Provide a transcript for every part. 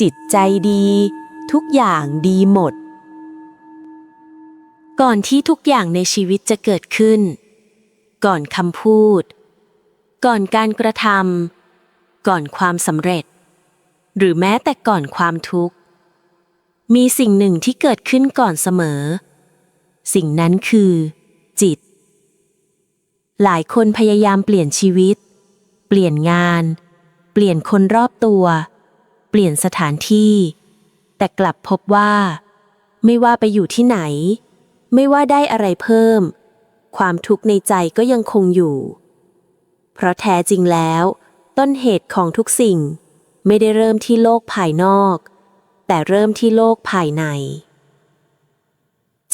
จิตใจดี ทุกอย่างดีหมด ก่อนที่ทุกอย่างในชีวิตจะเกิดขึ้น ก่อนคำพูด ก่อนการกระทำก่อนความสำเร็จ หรือแม้แต่ก่อนความทุกข์ มีสิ่งหนึ่งที่เกิดขึ้นก่อนเสมอ สิ่งนั้นคือ จิต หลายคนพยายามเปลี่ยนชีวิต เปลี่ยนงาน เปลี่ยนคนรอบตัวเปลี่ยนสถานที่ แต่กลับพบว่า ไม่ว่าไปอยู่ที่ไหน ไม่ว่าได้อะไรเพิ่ม ความทุกข์ในใจก็ยังคงอยู่ เพราะแท้จริงแล้ว ต้นเหตุของทุกสิ่งไม่ได้เริ่มที่โลกภายนอก แต่เริ่มที่โลกภายใน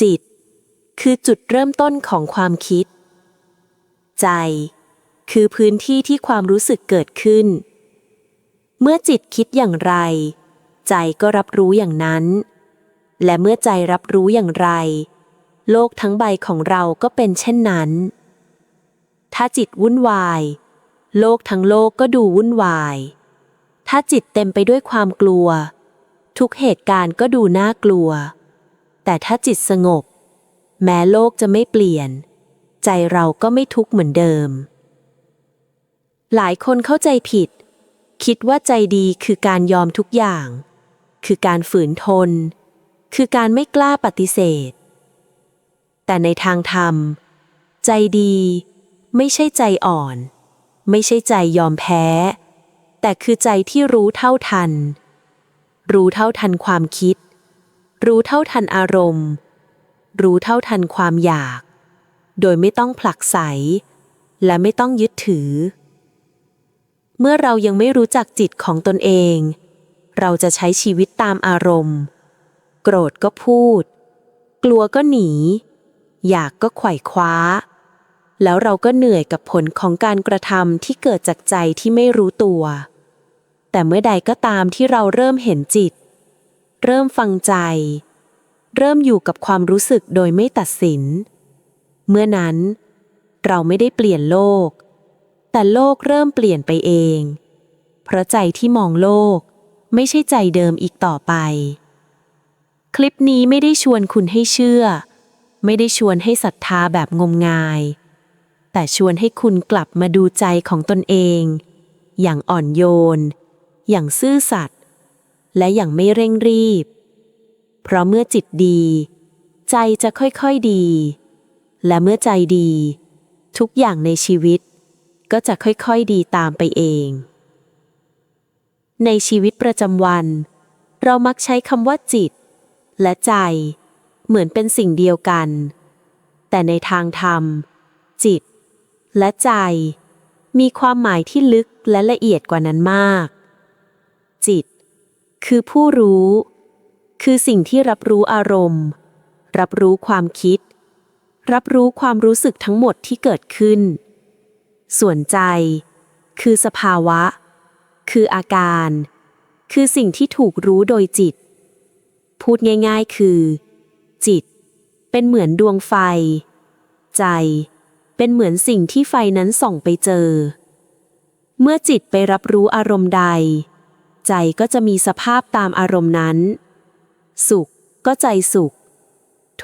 จิต คือจุดเริ่มต้นของความคิด ใจ คือพื้นที่ที่ความรู้สึกเกิดขึ้น เมื่อจิตคิดอย่างไร ใจก็รับรู้อย่างนั้น และเมื่อใจรับรู้อย่างไร โลกทั้งใบของเราก็เป็นเช่นนั้น ถ้าจิตวุ่นวาย โลกทั้งโลกก็ดูวุ่นวาย ถ้าจิตเต็มไปด้วยความกลัว ทุกเหตุการณ์ก็ดูน่ากลัว แต่ถ้าจิตสงบ แม้โลกจะไม่เปลี่ยน ใจเราก็ไม่ทุกข์เหมือนเดิม หลายคนเข้าใจผิด คิดว่าใจดีคือการยอมทุกอย่าง คือการฝืนทน คือการไม่กล้าปฏิเสธ แต่ในทางธรรม ใจดี ไม่ใช่ใจอ่อน ไม่ใช่ใจยอมแพ้ แต่คือใจที่รู้เท่าทัน รู้เท่าทันความคิด รู้เท่าทันอารมณ์ รู้เท่าทันความอยาก โดยไม่ต้องผลักไส และไม่ต้องยึดถือ เมื่อเรายังไม่รู้จักจิตของตนเอง เราจะใช้ชีวิตตามอารมณ์ โกรธก็พูด กลัวก็หนี อยากก็ไขว่คว้า แล้วเราก็เหนื่อยกับผลของการกระทำที่เกิดจากใจที่ไม่รู้ตัว แต่เมื่อใดก็ตามที่เราเริ่มเห็นจิต เริ่มฟังใจ เริ่มอยู่กับความรู้สึกโดยไม่ตัดสิน เมื่อนั้น เราไม่ได้เปลี่ยนโลก แต่โลกเริ่มเปลี่ยนไปเอง เพราะใจที่มองโลก ไม่ใช่ใจเดิมอีกต่อไป คลิปนี้ไม่ได้ชวนคุณให้เชื่อ ไม่ได้ชวนให้ศรัทธาแบบงมงาย แต่ชวนให้คุณกลับมาดูใจของตนเอง อย่างอ่อนโยน อย่างซื่อสัตย์และอย่างไม่เร่งรีบ เพราะเมื่อจิตดี ใจจะค่อยๆดี และเมื่อใจดี ทุกอย่างในชีวิต ก็จะค่อยๆดีตามไปเอง ในชีวิตประจำวัน เรามักใช้คำว่าจิต และใจ เหมือนเป็นสิ่งเดียวกัน แต่ในทางธรรม จิต และใจ มีความหมายที่ลึกและละเอียดกว่านั้นมาก จิต คือผู้รู้ คือสิ่งที่รับรู้อารมณ์ รับรู้ความคิด รับรู้ความรู้สึกทั้งหมดที่เกิดขึ้น ส่วนใจ คือสภาวะ คืออาการ คือสิ่งที่ถูกรู้โดยจิต พูดง่ายๆคือ จิต เป็นเหมือนดวงไฟ ใจ เป็นเหมือนสิ่งที่ไฟนั้นส่องไปเจอ เมื่อจิตไปรับรู้อารมณ์ใด ใจก็จะมีสภาพตามอารมณ์นั้น สุขก็ใจสุข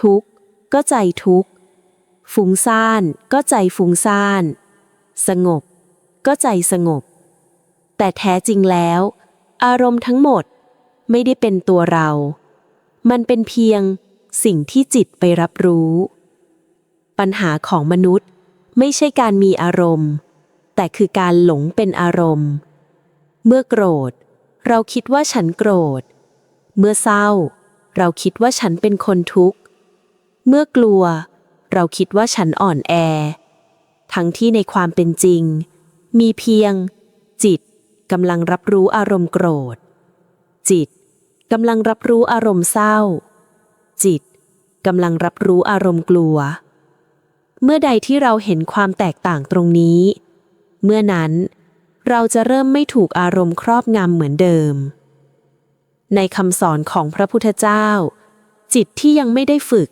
ทุกข์ก็ใจทุกข์ฟุ้งซ่านก็ใจฟุ้งซ่าน สงบ ก็ใจสงบ แต่แท้จริงแล้ว อารมณ์ทั้งหมดไม่ได้เป็นตัวเรา มันเป็นเพียงสิ่งที่จิตไปรับรู้ ปัญหาของมนุษย์ไม่ใช่การมีอารมณ์ แต่คือการหลงเป็นอารมณ์ เมื่อโกรธ เราคิดว่าฉันโกรธ เมื่อเศร้า เราคิดว่าฉันเป็นคนทุกข์ เมื่อกลัว เราคิดว่าฉันอ่อนแอ ทั้งที่ในความเป็นจริง มีเพียง จิตกำลังรับรู้อารมณ์โกรธ จิตกำลังรับรู้อารมณ์เศร้า จิตกำลังรับรู้อารมณ์กลัว เมื่อใดที่เราเห็นความแตกต่างตรงนี้ เมื่อนั้นเราจะเริ่มไม่ถูกอารมณ์ครอบงำเหมือนเดิม ในคำสอนของพระพุทธเจ้า จิตที่ยังไม่ได้ฝึก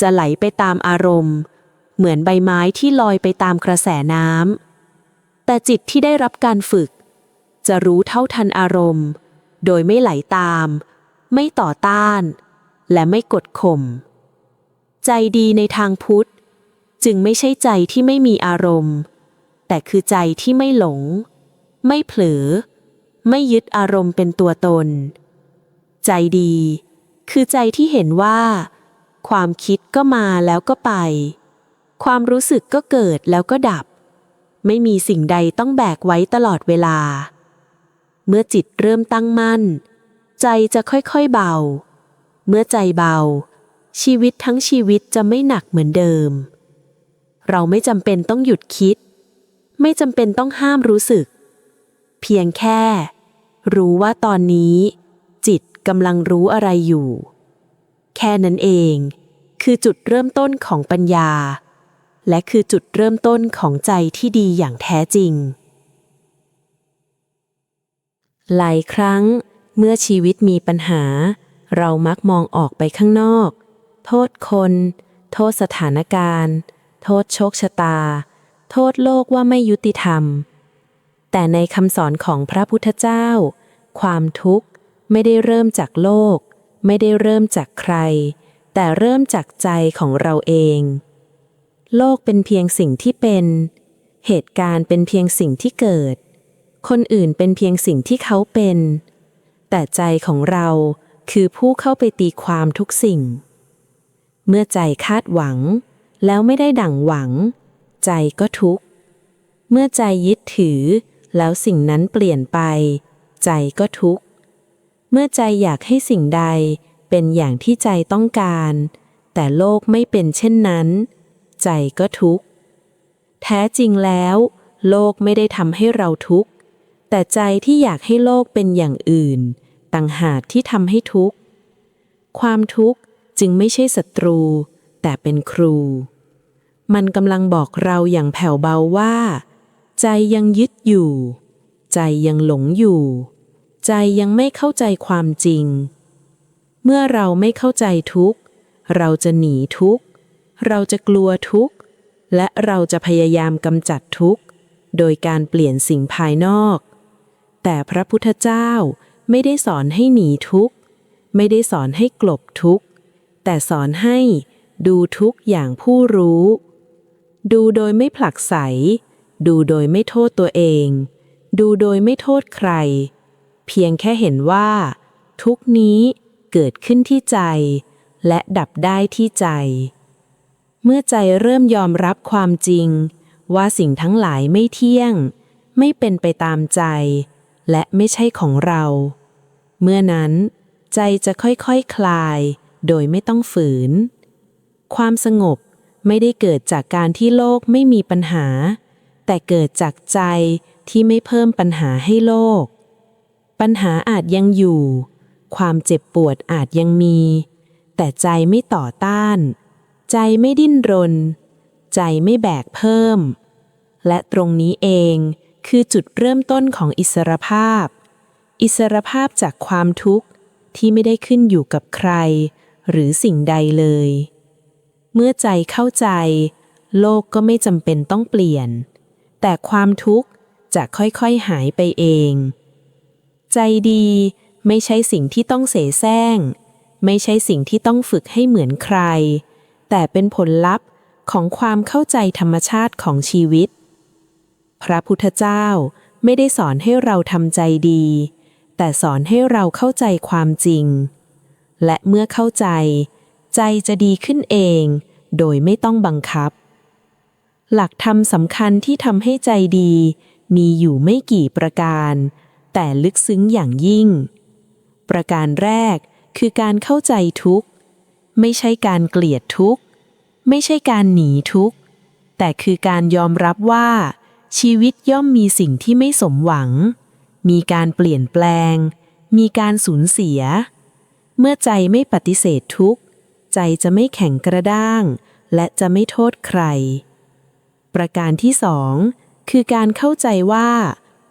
จะไหลไปตามอารมณ์ เหมือนใบไม้ที่ลอยไปตามกระแสน้ำ แต่จิตที่ได้รับการฝึก จะรู้เท่าทันอารมณ์ โดยไม่ไหลตาม ไม่ต่อต้าน และไม่กดข่ม ใจดีในทางพุทธ จึงไม่ใช่ใจที่ไม่มีอารมณ์ แต่คือใจที่ไม่หลง ไม่เผลอ ไม่ยึดอารมณ์เป็นตัวตน ใจดี คือใจที่เห็นว่า ความคิดก็มาแล้วก็ไป ความรู้สึกก็เกิดแล้วก็ดับ ไม่มีสิ่งใดต้องแบกไว้ตลอดเวลา เมื่อจิตเริ่มตั้งมั่น ใจจะค่อยๆเบา เมื่อใจเบา ชีวิตทั้งชีวิตจะไม่หนักเหมือนเดิม เราไม่จำเป็นต้องหยุดคิด ไม่จำเป็นต้องห้ามรู้สึก เพียงแค่ รู้ว่าตอนนี้ จิตกำลังรู้อะไรอยู่ แค่นั้นเอง คือจุดเริ่มต้นของปัญญา และคือจุดเริ่มต้นของใจที่ดีอย่างแท้จริง หลายครั้งเมื่อชีวิตมีปัญหา เรามักมองออกไปข้างนอก โทษคน โทษสถานการณ์ โทษโชคชะตา โทษโลกว่าไม่ยุติธรรม แต่ในคำสอนของพระพุทธเจ้า ความทุกข์ไม่ได้เริ่มจากโลก ไม่ได้เริ่มจากใคร แต่เริ่มจากใจของเราเอง โลกเป็นเพียงสิ่งที่เป็น เหตุการณ์เป็นเพียงสิ่งที่เกิด คนอื่นเป็นเพียงสิ่งที่เขาเป็น แต่ใจของเราคือผู้เข้าไปตีความทุกสิ่ง เมื่อใจคาดหวัง แล้วไม่ได้ดั่งหวัง ใจก็ทุกข์ เมื่อใจยึดถือ แล้วสิ่งนั้นเปลี่ยนไป ใจก็ทุกข์ เมื่อใจอยากให้สิ่งใดเป็นอย่างที่ใจต้องการ แต่โลกไม่เป็นเช่นนั้น ใจก็ทุกข์ แท้จริงแล้ว โลกไม่ได้ทำให้เราทุกข์ แต่ใจที่อยากให้โลกเป็นอย่างอื่น ต่างหากที่ทำให้ทุกข์ ความทุกข์จึงไม่ใช่ศัตรู แต่เป็นครู มันกำลังบอกเราอย่างแผ่วเบาว่า ใจยังยึดอยู่ ใจยังหลงอยู่ ใจยังไม่เข้าใจความจริง เมื่อเราไม่เข้าใจทุกข์ เราจะหนีทุกข์ เราจะกลัวทุกข์ และเราจะพยายามกำจัดทุกข์ โดยการเปลี่ยนสิ่งภายนอก แต่พระพุทธเจ้าไม่ได้สอนให้หนีทุกข์ ไม่ได้สอนให้กลบทุกข์ แต่สอนให้ดูทุกข์อย่างผู้รู้ ดูโดยไม่ผลักไส ดูโดยไม่โทษตัวเอง ดูโดยไม่โทษใคร เพียงแค่เห็นว่า ทุกนี้เกิดขึ้นที่ใจ และดับได้ที่ใจ เมื่อใจเริ่มยอมรับความจริง ว่าสิ่งทั้งหลายไม่เที่ยง ไม่เป็นไปตามใจ และไม่ใช่ของเรา เมื่อนั้น ใจจะค่อยๆคคลาย โดยไม่ต้องฝืน ความสงบไม่ได้เกิดจากการที่โลกไม่มีปัญหา แต่เกิดจากใจที่ไม่เพิ่มปัญหาให้โลก ปัญหาอาจยังอยู่ ความเจ็บปวดอาจยังมี แต่ใจไม่ต่อต้าน ใจไม่ดิ้นรน ใจไม่แบกเพิ่ม และตรงนี้เองคือจุดเริ่มต้นของอิสรภาพ อิสรภาพจากความทุกข์ที่ไม่ได้ขึ้นอยู่กับใคร หรือสิ่งใดเลย เมื่อใจเข้าใจ โลกก็ไม่จำเป็นต้องเปลี่ยน แต่ความทุกข์จะค่อยๆหายไปเอง ใจดีไม่ใช่สิ่งที่ต้องเสแสร้ง ไม่ใช่สิ่งที่ต้องฝึกให้เหมือนใคร แต่เป็นผลลัพธ์ของความเข้าใจธรรมชาติของชีวิต พระพุทธเจ้าไม่ได้สอนให้เราทำใจดี แต่สอนให้เราเข้าใจความจริง และเมื่อเข้าใจ ใจจะดีขึ้นเอง โดยไม่ต้องบังคับ หลักธรรมสำคัญที่ทำให้ใจดี มีอยู่ไม่กี่ประการ แต่ลึกซึ้งอย่างยิ่ง ประการแรกคือการเข้าใจทุกข์ ไม่ใช่การเกลียดทุกข์ ไม่ใช่การหนีทุกข์ แต่คือการยอมรับว่า ชีวิตย่อมมีสิ่งที่ไม่สมหวัง มีการเปลี่ยนแปลง มีการสูญเสีย เมื่อใจไม่ปฏิเสธทุกข์ ใจจะไม่แข็งกระด้าง และจะไม่โทษใคร ประการที่สองคือการเข้าใจว่า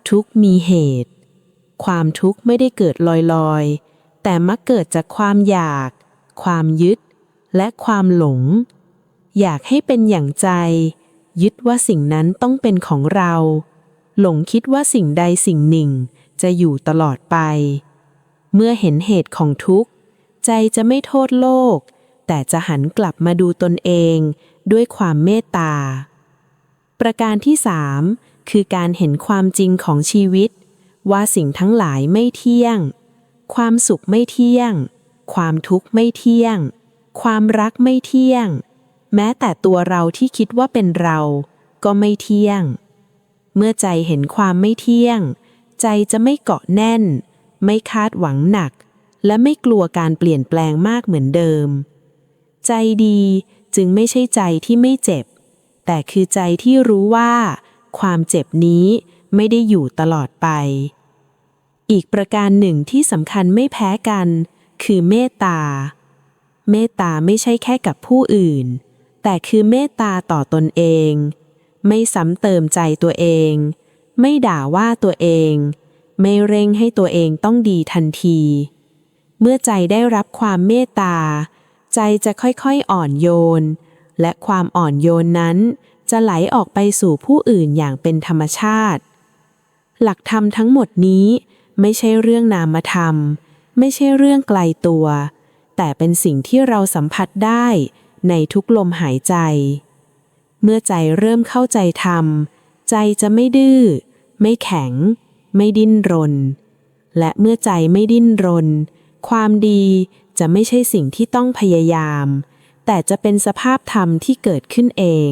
ทุกข์มีเหตุ ความทุกข์ไม่ได้เกิดลอยๆ แต่มักเกิดจากความอยาก ความยึด และความหลง อยากให้เป็นอย่างใจ ยึดว่าสิ่งนั้นต้องเป็นของเรา หลงคิดว่าสิ่งใดสิ่งหนึ่งจะอยู่ตลอดไป เมื่อเห็นเหตุของทุกข์ ใจจะไม่โทษโลก แต่จะหันกลับมาดูตนเองด้วยความเมตตา ประการที่สามคือการเห็นความจริงของชีวิต ว่าสิ่งทั้งหลายไม่เที่ยง ความสุขไม่เที่ยง ความทุกข์ไม่เที่ยง ความรักไม่เที่ยง แม้แต่ตัวเราที่คิดว่าเป็นเรา ก็ไม่เที่ยง เมื่อใจเห็นความไม่เที่ยง ใจจะไม่เกาะแน่น ไม่คาดหวังหนัก และไม่กลัวการเปลี่ยนแปลงมากเหมือนเดิม ใจดีจึงไม่ใช่ใจที่ไม่เจ็บ แต่คือใจที่รู้ว่า ความเจ็บนี้ไม่ได้อยู่ตลอดไป อีกประการหนึ่งที่สำคัญไม่แพ้กัน คือเมตตา เมตตาไม่ใช่แค่กับผู้อื่น แต่คือเมตตาต่อตนเอง ไม่ซ้ำเติมใจตัวเอง ไม่ด่าว่าตัวเอง ไม่เร่งให้ตัวเองต้องดีทันที เมื่อใจได้รับความเมตตา ใจจะค่อยๆอ่อนโยน และความอ่อนโยนนั้น จะไหลออกไปสู่ผู้อื่นอย่างเป็นธรรมชาติ หลักธรรมทั้งหมดนี้ไม่ใช่เรื่องนามธรรม ไม่ใช่เรื่องไกลตัว แต่เป็นสิ่งที่เราสัมผัสได้ในทุกลมหายใจ เมื่อใจเริ่มเข้าใจธรรม ใจจะไม่ดื้อ ไม่แข็ง ไม่ดิ้นรน และเมื่อใจไม่ดิ้นรน ความดีจะไม่ใช่สิ่งที่ต้องพยายาม แต่จะเป็นสภาพธรรมที่เกิดขึ้นเอง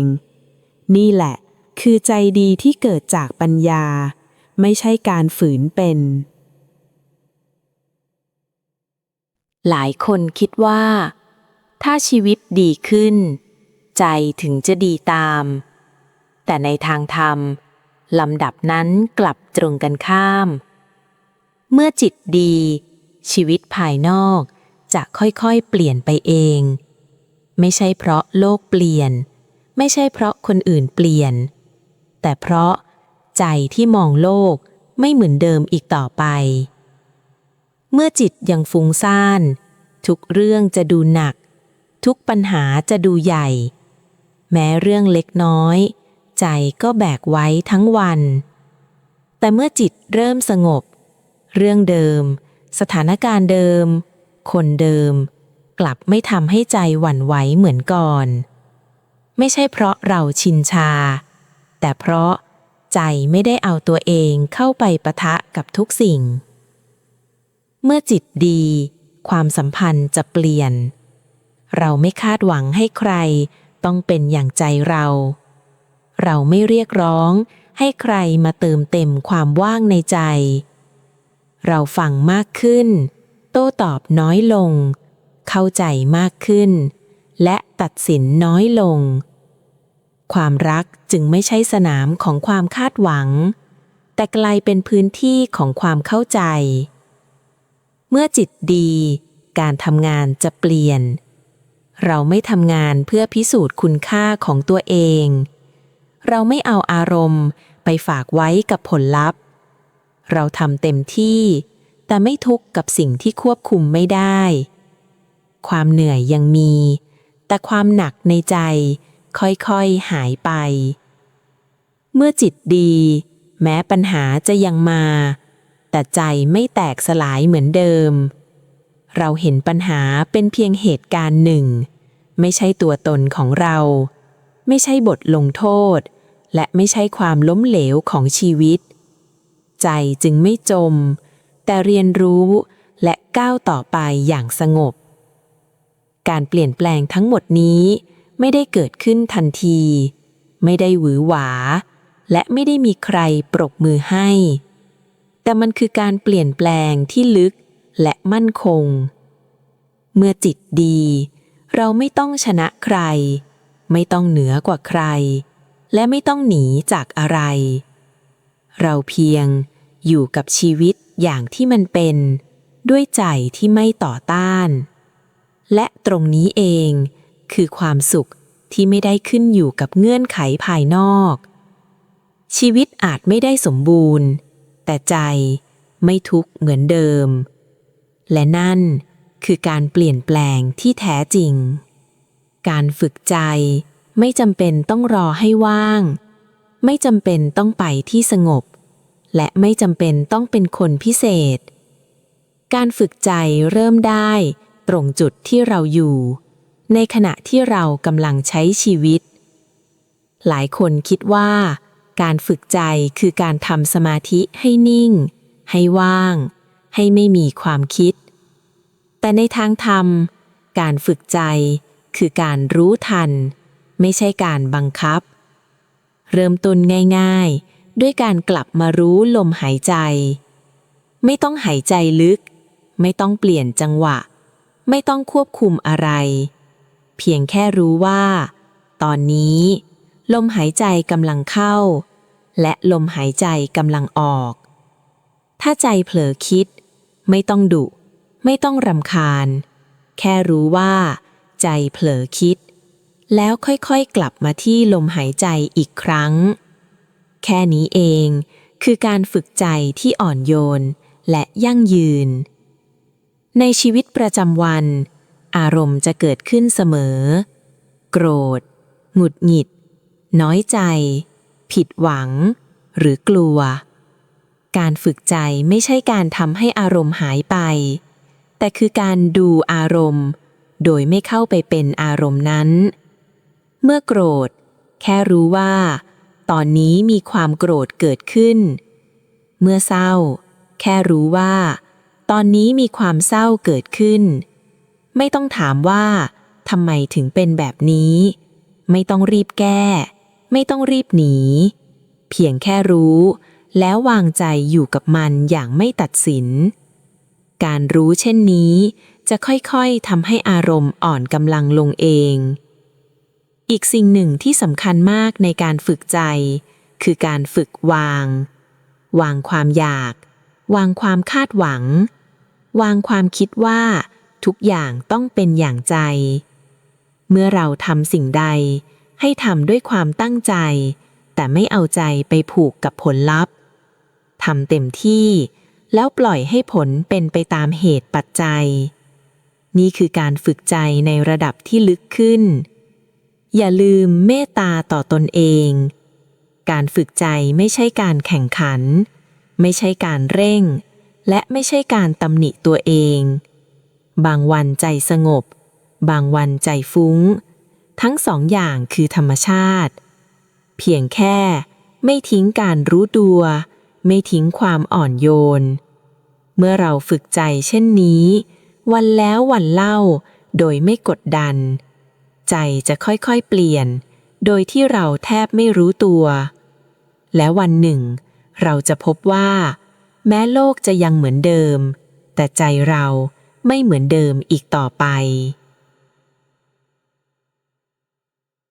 นี่แหละ คือใจดีที่เกิดจากปัญญา ไม่ใช่การฝืนเป็น หลายคนคิดว่า ถ้าชีวิตดีขึ้น ใจถึงจะดีตาม แต่ในทางธรรมลำดับนั้นกลับตรงกันข้าม เมื่อจิตดี ชีวิตภายนอกจะค่อยๆเปลี่ยนไปเอง ไม่ใช่เพราะโลกเปลี่ยน ไม่ใช่เพราะคนอื่นเปลี่ยน แต่เพราะใจที่มองโลกไม่เหมือนเดิมอีกต่อไป เมื่อจิตยังฟุ้งซ่าน ทุกเรื่องจะดูหนัก ทุกปัญหาจะดูใหญ่ แม้เรื่องเล็กน้อย ใจก็แบกไว้ทั้งวัน แต่เมื่อจิตเริ่มสงบ เรื่องเดิม สถานการณ์เดิม คนเดิม กลับไม่ทำให้ใจหวั่นไหวเหมือนก่อน ไม่ใช่เพราะเราชินชา แต่เพราะใจไม่ได้เอาตัวเองเข้าไปปะทะกับทุกสิ่ง เมื่อจิตดี ความสัมพันธ์จะเปลี่ยน เราไม่คาดหวังให้ใครต้องเป็นอย่างใจเรา เราไม่เรียกร้องให้ใครมาเติมเต็มความว่างในใจ เราฟังมากขึ้น โต้ตอบน้อยลง เข้าใจมากขึ้น และตัดสินน้อยลง ความรักจึงไม่ใช่สนามของความคาดหวัง แต่กลายเป็นพื้นที่ของความเข้าใจ เมื่อจิตดี การทำงานจะเปลี่ยน เราไม่ทำงานเพื่อพิสูจน์คุณค่าของตัวเอง เราไม่เอาอารมณ์ไปฝากไว้กับผลลัพธ์ เราทำเต็มที่ แต่ไม่ทุกข์กับสิ่งที่ควบคุมไม่ได้ ความเหนื่อยยังมี แต่ความหนักในใจค่อยๆหายไป เมื่อจิตดี แม้ปัญหาจะยังมา แต่ใจไม่แตกสลายเหมือนเดิม เราเห็นปัญหาเป็นเพียงเหตุการณ์หนึ่ง ไม่ใช่ตัวตนของเรา ไม่ใช่บทลงโทษ และไม่ใช่ความล้มเหลวของชีวิต ใจจึงไม่จม แต่เรียนรู้และก้าวต่อไปอย่างสงบ การเปลี่ยนแปลงทั้งหมดนี้ไม่ได้เกิดขึ้นทันที ไม่ได้หวือหวา และไม่ได้มีใครปรบมือให้ แต่มันคือการเปลี่ยนแปลงที่ลึกและมั่นคง เมื่อจิตดี เราไม่ต้องชนะใคร ไม่ต้องเหนือกว่าใคร และไม่ต้องหนีจากอะไร เราเพียงอยู่กับชีวิตอย่างที่มันเป็น ด้วยใจที่ไม่ต่อต้าน และตรงนี้เองคือความสุขที่ไม่ได้ขึ้นอยู่กับเงื่อนไขภายนอก ชีวิตอาจไม่ได้สมบูรณ์ แต่ใจไม่ทุกข์เหมือนเดิม และนั่นคือการเปลี่ยนแปลงที่แท้จริง การฝึกใจไม่จำเป็นต้องรอให้ว่าง ไม่จำเป็นต้องไปที่สงบ และไม่จำเป็นต้องเป็นคนพิเศษ การฝึกใจเริ่มได้ตรงจุดที่เราอยู่ ในขณะที่เรากำลังใช้ชีวิต หลายคนคิดว่า การฝึกใจคือการทำสมาธิให้นิ่ง ให้ว่าง ให้ไม่มีความคิด แต่ในทางธรรม การฝึกใจคือการรู้ทัน ไม่ใช่การบังคับ เริ่มต้นง่ายๆ ด้วยการกลับมารู้ลมหายใจ ไม่ต้องหายใจลึก ไม่ต้องเปลี่ยนจังหวะ ไม่ต้องควบคุมอะไร เพียงแค่รู้ว่า ตอนนี้ลมหายใจกำลังเข้า และลมหายใจกำลังออก ถ้าใจเผลอคิด ไม่ต้องดุ ไม่ต้องรำคาญ แค่รู้ว่า ใจเผลอคิด แล้วค่อยๆกลับมาที่ลมหายใจอีกครั้ง แค่นี้เองคือการฝึกใจที่อ่อนโยนและยั่งยืน ในชีวิตประจำวัน อารมณ์จะเกิดขึ้นเสมอ โกรธ หงุดหงิด น้อยใจ ผิดหวัง หรือกลัว การฝึกใจไม่ใช่การทำให้อารมณ์หายไป แต่คือการดูอารมณ์ โดยไม่เข้าไปเป็นอารมณ์นั้น เมื่อโกรธ แค่รู้ว่า ตอนนี้มีความโกรธเกิดขึ้น เมื่อเศร้า แค่รู้ว่า ตอนนี้มีความเศร้าเกิดขึ้น ไม่ต้องถามว่าทำไมถึงเป็นแบบนี้ ไม่ต้องรีบแก้ ไม่ต้องรีบหนี เพียงแค่รู้ แล้ววางใจอยู่กับมันอย่างไม่ตัดสิน การรู้เช่นนี้ จะค่อยๆทำให้อารมณ์อ่อนกำลังลงเอง อีกสิ่งหนึ่งที่สำคัญมากในการฝึกใจ คือการฝึกวาง วางความอยาก วางความคาดหวัง วางความคิดว่า ทุกอย่างต้องเป็นอย่างใจ เมื่อเราทำสิ่งใด ให้ทำด้วยความตั้งใจ แต่ไม่เอาใจไปผูกกับผลลัพธ์ทำเต็มที่ แล้วปล่อยให้ผลเป็นไปตามเหตุปัจจัย นี่คือการฝึกใจในระดับที่ลึกขึ้น อย่าลืมเมตตาต่อตนเอง การฝึกใจไม่ใช่การแข่งขัน ไม่ใช่การเร่ง และไม่ใช่การตำหนิตัวเอง บางวันใจสงบ บางวันใจฟุ้ง ทั้งสองอย่างคือธรรมชาติ เพียงแค่ไม่ทิ้งการรู้ตัว ไม่ทิ้งความอ่อนโยน เมื่อเราฝึกใจเช่นนี้ วันแล้ววันเล่าโดยไม่กดดัน ใจจะค่อยๆเปลี่ยน โดยที่เราแทบไม่รู้ตัว และวันหนึ่ง เราจะพบว่า แม้โลกจะยังเหมือนเดิม แต่ใจเราไม่เหมือนเดิมอีกต่อไป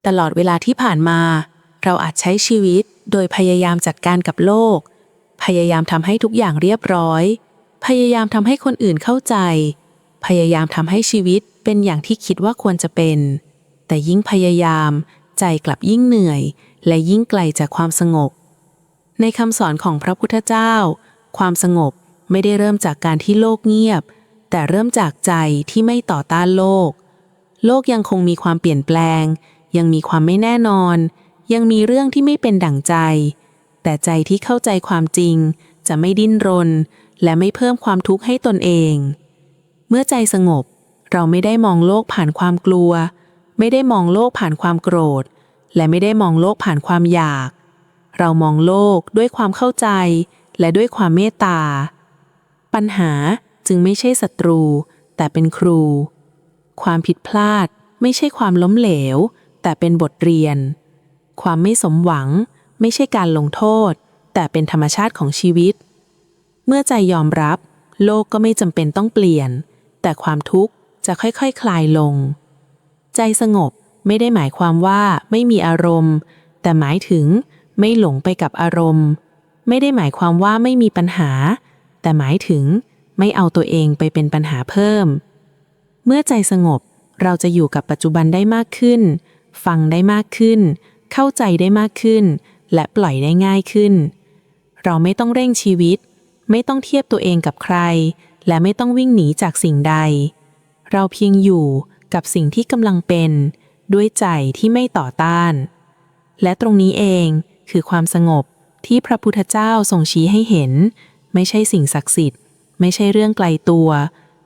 ตลอดเวลาที่ผ่านมา เราอาจใช้ชีวิตโดยพยายามจัดการกับโลก พยายามทำให้ทุกอย่างเรียบร้อย พยายามทำให้คนอื่นเข้าใจ พยายามทำให้ชีวิตเป็นอย่างที่คิดว่าควรจะเป็น แต่ยิ่งพยายาม ใจกลับยิ่งเหนื่อย และยิ่งไกลจากความสงบ ในคำสอนของพระพุทธเจ้า ความสงบไม่ได้เริ่มจากการที่โลกเงียบ แต่เริ่มจากใจที่ไม่ต่อต้านโลก โลกยังคงมีความเปลี่ยนแปลง ยังมีความไม่แน่นอน ยังมีเรื่องที่ไม่เป็นดั่งใจ แต่ใจที่เข้าใจความจริง จะไม่ดิ้นรน และไม่เพิ่มความทุกข์ให้ตนเอง เมื่อใจสงบ เราไม่ได้มองโลกผ่านความกลัว ไม่ได้มองโลกผ่านความโกรธ และไม่ได้มองโลกผ่านความอยาก เรามองโลกด้วยความเข้าใจ และด้วยความเมตตา ปัญหาจึงไม่ใช่ศัตรู แต่เป็นครู ความผิดพลาดไม่ใช่ความล้มเหลว แต่เป็นบทเรียน ความไม่สมหวังไม่ใช่การลงโทษ แต่เป็นธรรมชาติของชีวิต เมื่อใจยอมรับ โลกก็ไม่จำเป็นต้องเปลี่ยน แต่ความทุกข์จะค่อยๆคคลายลง ใจสงบไม่ได้หมายความว่าไม่มีอารมณ์ แต่หมายถึงไม่หลงไปกับอารมณ์ ไม่ได้หมายความว่าไม่มีปัญหา แต่หมายถึงไม่เอาตัวเองไปเป็นปัญหาเพิ่ม เมื่อใจสงบเราจะอยู่กับปัจจุบันได้มากขึ้น ฟังได้มากขึ้น เข้าใจได้มากขึ้น และปล่อยได้ง่ายขึ้น เราไม่ต้องเร่งชีวิต ไม่ต้องเทียบตัวเองกับใคร และไม่ต้องวิ่งหนีจากสิ่งใด เราเพียงอยู่กับสิ่งที่กำลังเป็น ด้วยใจที่ไม่ต่อต้าน และตรงนี้เองคือความสงบที่พระพุทธเจ้าทรงชี้ให้เห็น ไม่ใช่สิ่งศักดิ์สิทธิ์ ไม่ใช่เรื่องไกลตัว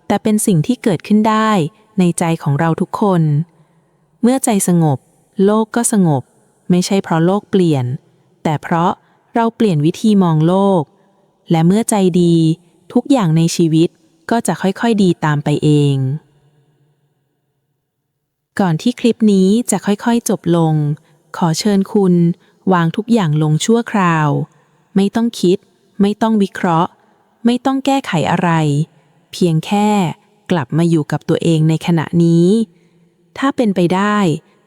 แต่เป็นสิ่งที่เกิดขึ้นได้ในใจของเราทุกคน เมื่อใจสงบ โลกก็สงบ ไม่ใช่เพราะโลกเปลี่ยน แต่เพราะเราเปลี่ยนวิธีมองโลก และเมื่อใจดีทุกอย่างในชีวิตก็จะค่อยๆดีตามไปเอง ก่อนที่คลิปนี้จะค่อยๆจบลง ขอเชิญคุณ วางทุกอย่างลงชั่วคราว ไม่ต้องคิด ไม่ต้องวิเคราะห์ ไม่ต้องแก้ไขอะไร เพียงแค่กลับมาอยู่กับตัวเองในขณะนี้ ถ้าเป็นไปได้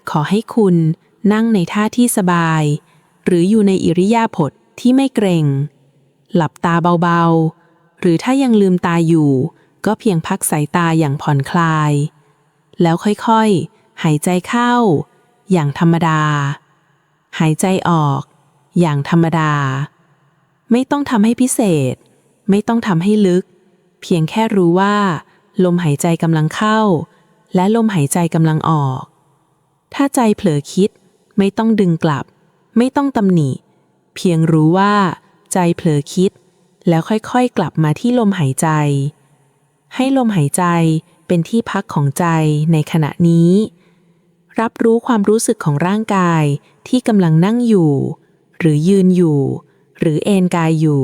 ขอให้คุณนั่งในท่าที่สบาย หรืออยู่ในอิริยาบถทที่ไม่เกรงหลับตาเบาๆ หรือถ้ายังลืมตาอยู่ ก็เพียงพักสายตาอย่างผ่อนคลาย แล้วค่อยๆ หายใจเข้า อย่างธรรมดา หายใจออก อย่างธรรมดา ไม่ต้องทำให้พิเศษ ไม่ต้องทำให้ลึก เพียงแค่รู้ว่า ลมหายใจกำลังเข้า และลมหายใจกำลังออก ถ้าใจเผลอคิดไม่ต้องดึงกลับ ไม่ต้องตำหนิ เพียงรู้ว่า ใจเผลอคิด แล้วค่อยๆกลับมาที่ลมหายใจ ให้ลมหายใจเป็นที่พักของใจในขณะนี้ รับรู้ความรู้สึกของร่างกายที่กำลังนั่งอยู่ หรือยืนอยู่ หรือเอนกายอยู่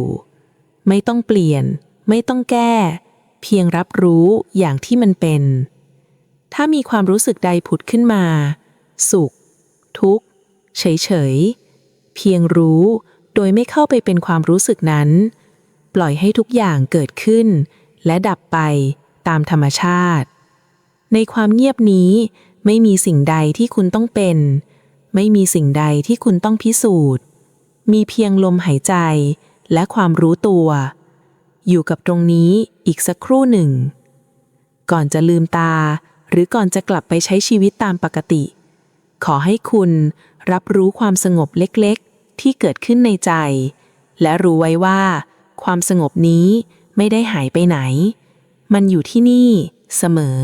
ไม่ต้องเปลี่ยน ไม่ต้องแก้ เพียงรับรู้อย่างที่มันเป็น ถ้ามีความรู้สึกใดผุดขึ้นมา สุข ทุกข์ เฉยๆเพียงรู้ โดยไม่เข้าไปเป็นความรู้สึกนั้น ปล่อยให้ทุกอย่างเกิดขึ้น และดับไปตามธรรมชาติ ในความเงียบนี้ไม่มีสิ่งใดที่คุณต้องเป็น ไม่มีสิ่งใดที่คุณต้องพิสูจน์ มีเพียงลมหายใจและความรู้ตัว อยู่กับตรงนี้อีกสักครู่หนึ่ง ก่อนจะลืมตา หรือก่อนจะกลับไปใช้ชีวิตตามปกติ ขอให้คุณรับรู้ความสงบเล็กๆ ที่เกิดขึ้นในใจ และรู้ไว้ว่า ความสงบนี้ไม่ได้หายไปไหน มันอยู่ที่นี่เสมอ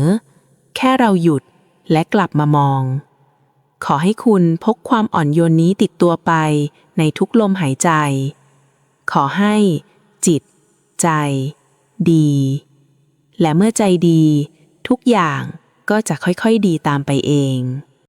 แค่เราหยุดและกลับมามอง ขอให้คุณพกความอ่อนโยนนี้ติดตัวไปในทุกลมหายใจ ขอให้ จิต ใจ ดี และเมื่อใจดี ทุกอย่าง ก็จะค่อยๆดีตามไปเอง